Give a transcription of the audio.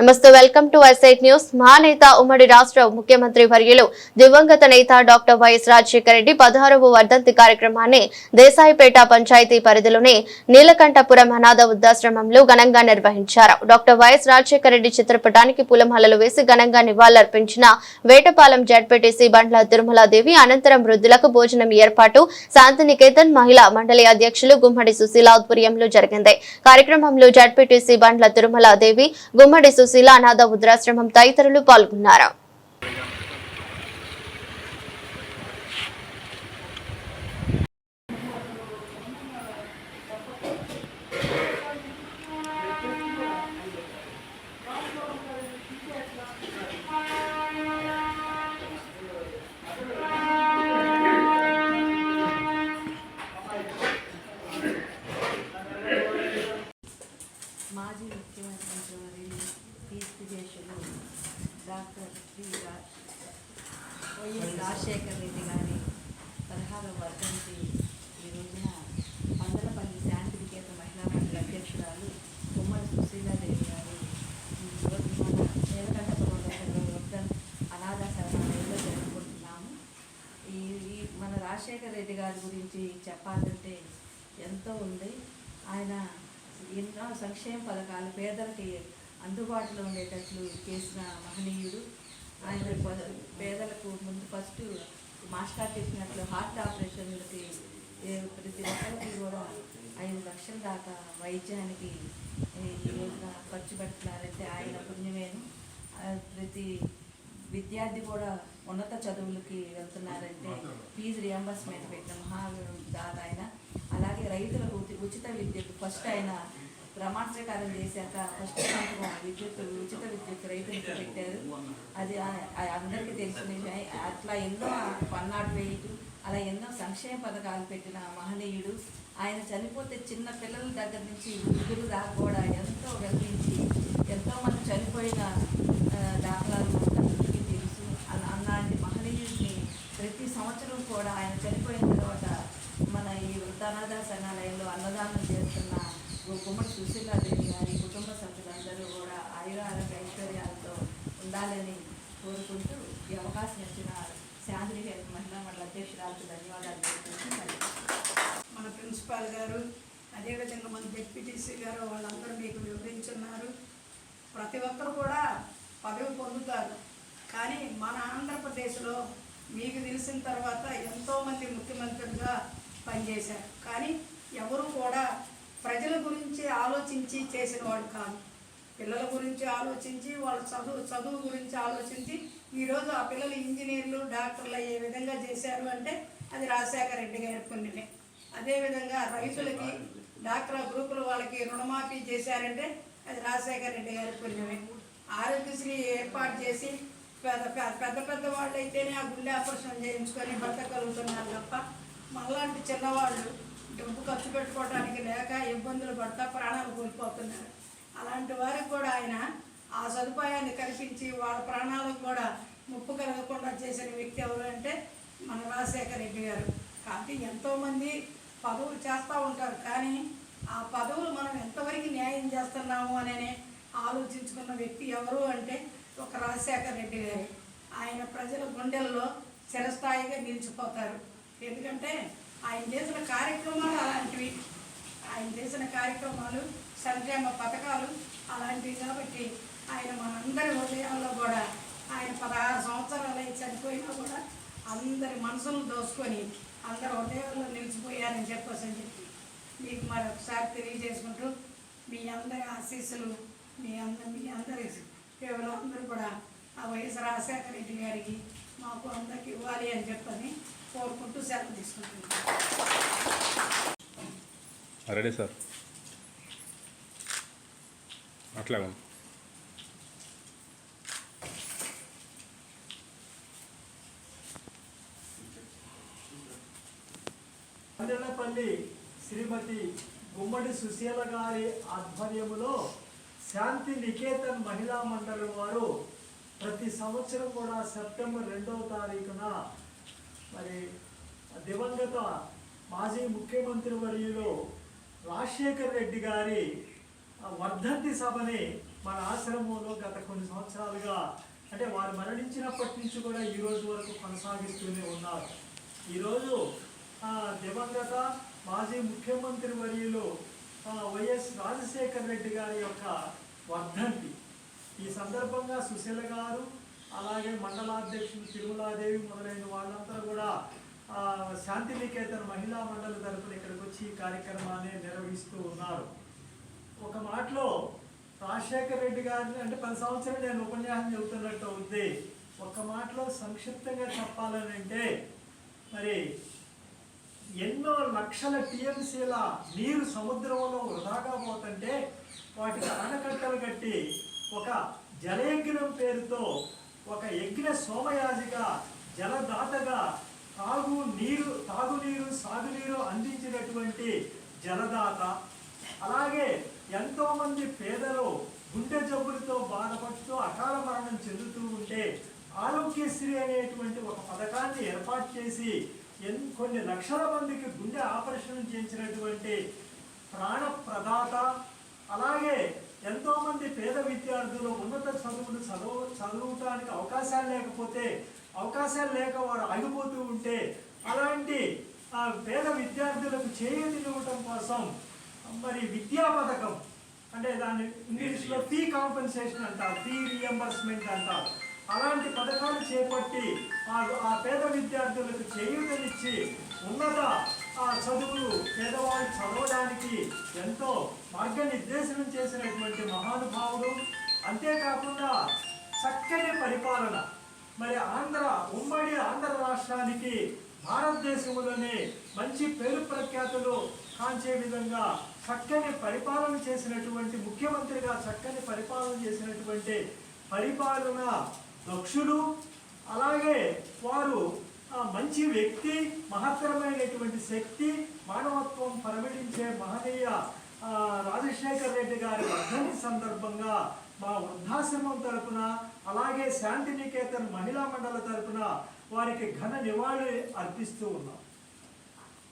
నమస్తే welcome to వైసైట్ news. మహానేత ఉమ్మడి రాష్ట్ర ముఖ్యమంత్రి వర్యులు దివంగత నేత డాక్టర్ వైఎస్ రాజశేఖర రెడ్డి పదహారవ వర్ధంతి కార్యక్రమాన్ని దేశాయిపేట పంచాయతీ పరిధిలోని నీలకంఠపురం అనాథ వృద్ధాశ్రమంలో ఘనంగా నిర్వహించారు. డాక్టర్ వైఎస్ రాజశేఖర రెడ్డి చిత్రపటానికి పూలమాలలు వేసి ఘనంగా నివాళులర్పించిన వేటపాలెం జడ్పీటీసీ బండ్ల తిరుమలాదేవి అనంతరం వృద్ధులకు భోజనం ఏర్పాటు శాంతినికేతన్ మహిళా మండలి అధ్యక్షులు గుమ్మడి సుశీల ఆధ్వర్యంలో జరిగింది. కార్యక్రమంలో జడ్పీటీసీ బండ్ల తిరుమలాదేవి గుమ్మడి సుశీల సుశీల అనాథ వృద్ధాశ్రమం తదితరులు పాల్గొన్నారు. రాజశేఖర్ రెడ్డి గారి పదహారవ వర్ధంతి ఈ రోజున మందలపల్లి శాంతి వికేత మహిళా మండలి అధ్యక్షురాలు ఉమ్మడి సుశీలాదేవి గారు ఈ మన నీలకంఠపురం దగ్గర వర్ధన్ అనాథ శరణాలయంలో జరుపుకుంటున్నాము. ఈ ఈ మన రాజశేఖర్ రెడ్డి గారి గురించి చెప్పాలంటే ఎంతో ఉంది. ఆయన ఎన్నో సంక్షేమ పథకాలు పేదలకి అందుబాటులో ఉండేటట్లు చేసిన మహనీయుడు. ఆయన పేదలకు ముందు ఫస్ట్ మాస్టర్ చెప్పినట్లు హార్ట్ ఆపరేషన్లకి ఏ- ప్రతి ఒక్కరికి కూడా ఐదు లక్షల దాకా వైద్యానికి ఈ రోజున ఖర్చు పెడుతున్నారంటే ఆయన పుణ్యమేను. ప్రతి విద్యార్థి కూడా ఉన్నత చదువులకి వెళ్తున్నారంటే ఫీజు రియంబర్స్మెంట్ పెట్టిన మహా దాత ఆయన. అలాగే రైతులకు ఉచిత విద్యకు ఫస్ట్ ఆయన ప్రమాణస్వీకారం చేశాక ఫస్ట్ సంవత్సరం విద్యుత్ ఉచిత విద్యుత్ రైతులకు పెట్టారు అది. అందరికీ తెలిసిన విషయం అట్లా ఎన్నో వన్ నాట్ ఎయిట్ అలా ఎన్నో సంక్షేమ పథకాలు పెట్టిన మహనీయుడు. ఆయన చనిపోతే చిన్న పిల్లల దగ్గర నుంచి వృద్ధులు దాకా కూడా ఎంతో వెలిగించి ఎంతోమంది చనిపోయిన దాఖలాలు అందరికీ తెలుసు. అలాంటి మహనీయుడిని ప్రతి సంవత్సరం కూడా ఆయన చనిపోయిన తర్వాత మన ఈ వృద్ధానాథ సంఘాలయంలో అన్నదానం చేస్తున్న గుమ్మడి సుశీలాదేవి గారి కుటుంబ సభ్యులందరూ కూడా ఆయుర ఐశ్వర్యాలతో ఉండాలని కోరుకుంటూ ఈ అవకాశం ఇచ్చిన శాంతి మహిళా మండల అధ్యక్షురాలకు ధన్యవాదాలు తెలుపుకుంటూ మన ప్రిన్సిపాల్ గారు అదేవిధంగా మన డిప్యూటీసీ గారు వాళ్ళందరూ మీకు వివరించున్నారు. ప్రతి ఒక్కరు కూడా పదవి పొందుతారు. కానీ మన ఆంధ్రప్రదేశ్లో మీకు తెలిసిన తర్వాత ఎంతోమంది ముఖ్యమంత్రులుగా పనిచేశారు. కానీ ఎవరు కూడా ప్రజల గురించి ఆలోచించి చేసిన వాడు కాదు. పిల్లల గురించి ఆలోచించి వాళ్ళ చదువు చదువు గురించి ఆలోచించి ఈరోజు ఆ పిల్లలు ఇంజనీర్లు డాక్టర్లు అయ్యే విధంగా చేశారు అంటే అది రాజశేఖర రెడ్డి గారి పుణ్యమే. అదేవిధంగా రైతులకి డాక్టర్ గ్రూపుల వాళ్ళకి రుణమాఫీ చేశారంటే అది రాజశేఖర రెడ్డి గారి పుణ్యమే. ఆరోగ్యశ్రీ ఏర్పాటు చేసి పెద్ద పెద్ద పెద్ద వాళ్ళు అయితేనే ఆ గుండె ఆపరేషన్ చేయించుకొని బతకగలుగుతున్నారు తప్ప మళ్ళాంటి చిన్నవాళ్ళు డబ్బు ఖర్చు పెట్టుకోవడానికి లేక ఇబ్బందులు పడతా ప్రాణాలు కోల్పోతున్నారు. అలాంటి వారికి కూడా ఆయన ఆ సదుపాయాన్ని కల్పించి వాళ్ళ ప్రాణాలకు కూడా ముప్పు కలగకుండా చేసిన వ్యక్తి ఎవరు అంటే మన రాజశేఖర రెడ్డి గారు. కాబట్టి ఎంతోమంది పదవులు చేస్తూ ఉంటారు. కానీ ఆ పదవులు మనం ఎంతవరకు న్యాయం చేస్తున్నాము అని ఆలోచించుకున్న వ్యక్తి ఎవరు అంటే ఒక రాజశేఖర రెడ్డి గారు. ఆయన ప్రజల గుండెల్లో చిరస్థాయిగా నిలిచిపోతారు. ఎందుకంటే ఆయన చేసిన కార్యక్రమాలు అలాంటివి. ఆయన చేసిన కార్యక్రమాలు సంక్షేమ పథకాలు అలాంటివి కాబట్టి ఆయన మనందరి హృదయాల్లో కూడా ఆయన పదహారు సంవత్సరాలు అయి చనిపోయినా కూడా అందరి మనసును దోసుకొని అందరి హృదయాల్లో నిలిచిపోయారని చెప్పేసి అని చెప్పి మీకు మరొకసారి తెలియజేసుకుంటూ మీ అందరి ఆశీస్సులు మీ అందరి మీ అందరి పేదలు అందరూ కూడా ఆ వైఎస్ రాజశేఖర రెడ్డి గారికి మాకు అందరికి ఇవ్వాలి అని చెప్పని కోరుకుంటూ సెలవు తీసుకుంటున్నాను. Ready sir. అట్లాగే శ్రీమతి గుమ్మడి సుశీల గారి ఆధ్వర్యములో శాంతి నికేతన్ మహిళా మండలి వారు ప్రతి సంవత్సరం కూడా సెప్టెంబర్ రెండవ తారీఖున మరి దివంగత మాజీ ముఖ్యమంత్రి వర్యులు రాజశేఖర్ రెడ్డి గారి వర్ధంతి సభని మన ఆశ్రమంలో గత కొన్ని సంవత్సరాలుగా అంటే వారు మరణించినప్పటి నుంచి కూడా ఈ రోజు వరకు కొనసాగిస్తూనే ఉన్నారు. ఈరోజు దివంగత మాజీ ముఖ్యమంత్రి వర్యులు వైఎస్ రాజశేఖర్ రెడ్డి గారి యొక్క వర్ధంతి. ఈ సందర్భంగా సుశీల గారు అలాగే మండలాధ్యక్షులు తిరుమలాదేవి మొదలైన వాళ్ళంతా కూడా శాంతినికేతన్ మహిళా మండలి తరపున ఇక్కడికి వచ్చి ఈ కార్యక్రమాన్ని నిర్వహిస్తూ ఉన్నారు. ఒక మాటలో రాజశేఖర రెడ్డి గారిని అంటే పది సంవత్సరాలు నేను ఉపన్యాసం చెబుతున్నట్టు ఉంది. ఒక మాటలో సంక్షిప్తంగా చెప్పాలని అంటే మరి ఎన్నో లక్షల టీఎంసీల నీరు సముద్రంలో వృధాగా పోతుంటే వాటికి ఆనకట్టలు కట్టి ఒక జలయజ్ఞం పేరుతో ఒక యజ్ఞ సోమయాజిగా జలదాతగా తాగు నీరు తాగునీరు సాగునీరు అందించినటువంటి జలదాత అలాగే ఎంతో మంది పేదలు గుండె జబ్బులతో బాధపడుతూ అకాల మరణం చెందుతూ ఉంటే ఆరోగ్యశ్రీ అనేటువంటి ఒక పథకాన్ని ఏర్పాటు చేసి ఎన్ కొన్ని లక్షల మందికి గుండె ఆపరేషన్ చేయించినటువంటి ప్రాణ ప్రదాత అలాగే ఎంతో మంది పేద విద్యార్థులు ఉన్నత చదువులు చదువు చదువుటానికి అవకాశాలు లేకపోతే అవకాశాలు లేక వారు ఆగిపోతూ ఉంటే అలాంటి ఆ పేద విద్యార్థులకు చేయూతినివ్వటం కోసం మరి విద్యా పథకం అంటే దాన్ని ఇంగ్లీష్లో ఫీ కాంపెన్సేషన్ అంటారు ఫీ రియంబర్స్మెంట్ అంటారు. అలాంటి పథకాలు చేపట్టి ఆ ఆ పేద విద్యార్థులకు చేయూతనిచ్చి ఉన్నత ఆ చదువులు పేదవాళ్ళు చదవడానికి ఎంతో మార్గనిర్దేశనం చేసినటువంటి మహానుభావుడు అంతేకాకుండా చక్కని పరిపాలన. మరి ఆంధ్ర ఉమ్మడి ఆంధ్ర రాష్ట్రానికి భారతదేశంలోనే మంచి పేరు ప్రఖ్యాతులు కాంచే విధంగా చక్కని పరిపాలన చేసినటువంటి ముఖ్యమంత్రిగా చక్కని పరిపాలన చేసినటువంటి పరిపాలన దక్షులు అలాగే వారు మంచి వ్యక్తి మహత్తరమైనటువంటి శక్తి మానవత్వం పరమిడించే మహనీయ రాజశేఖర్ రెడ్డి గారి వర్ధని సందర్భంగా మా వృద్ధాశ్రమం తరపున అలాగే శాంతినికేతన్ మహిళా మండలి తరపున వారికి ఘన నివాళి అర్పిస్తూ ఉన్నాం.